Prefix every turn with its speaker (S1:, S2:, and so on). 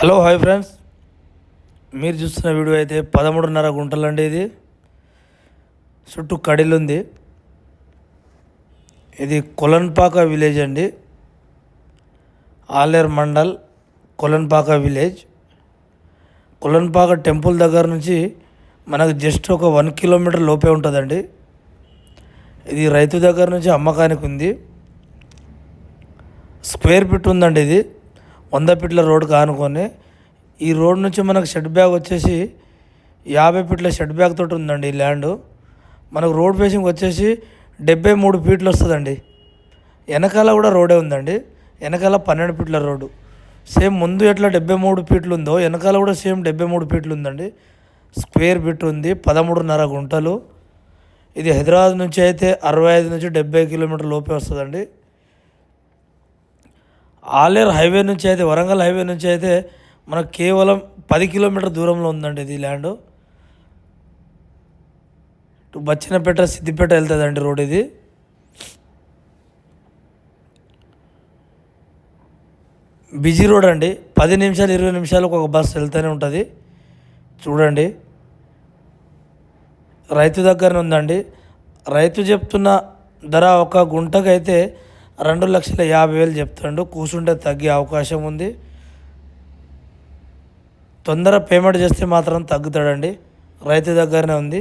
S1: Hello hi friends. మీరు చూస్తున్న video అయితే పదమూడున్నర గుంటలండి ఇది. చుట్టూ కడిలుంది ఇది కొలన్పాక విలేజ్ అండి. ఆలేర్ మండల్ కొలన్పాక విలేజ్. కొలన్పాక టెంపుల్ దగ్గర నుంచి మనకు జస్ట్ ఒక వన్ కిలోమీటర్ లోపే ఉంటుందండి. ఇది రైతు దగ్గర నుంచి అమ్మకానికి ఉంది. స్క్వేర్ ఫీట్ ఉందండి ఇది. వంద ఫీట్ల రోడ్ కానుకొని ఈ రోడ్ నుంచి మనకు షెడ్ బ్యాగ్ వచ్చేసి యాభై ఫీట్ల షెడ్ బ్యాగ్ తోటి ఉందండి ఈ ల్యాండ్. మనకు రోడ్ ఫేసింగ్ వచ్చేసి డెబ్బై మూడు ఫీట్లు వస్తుందండి. వెనకాల కూడా రోడే ఉందండి. వెనకాల పన్నెండు ఫీట్ల రోడ్డు. సేమ్ ముందు ఎట్లా డెబ్బై మూడు ఫీట్లు ఉందో వెనకాల కూడా సేమ్ డెబ్బై మూడు ఫీట్లు ఉందండి. స్క్వేర్ ఫీట్ ఉంది పదమూడున్నర గుంటలు. ఇది హైదరాబాద్ నుంచి అయితే అరవై ఐదు నుంచి డెబ్బై కిలోమీటర్ లోపే వస్తుందండి. ఆలేరు హైవే నుంచి అయితే వరంగల్ హైవే నుంచి అయితే మనకు కేవలం పది కిలోమీటర్ దూరంలో ఉందండి ఇది ల్యాండ్. ఇటు బచ్చినపేట సిద్దిపేట వెళ్తుందండి రోడ్ ఇది. బిజీ రోడ్ అండి. పది నిమిషాలు ఇరవై నిమిషాలకు ఒక బస్సు వెళ్తూనే ఉంటుంది. చూడండి. రైతు దగ్గరనే ఉందండి. రైతు చెప్తున్న ధర ఒక గుంటకైతే రెండు లక్షల యాభై వేలు చెప్తాడు. కూర్చుంటే తగ్గే అవకాశం ఉంది. తొందర పేమెంట్ చేస్తే మాత్రం తగ్గుతాడండి. రైతు దగ్గరనే ఉంది.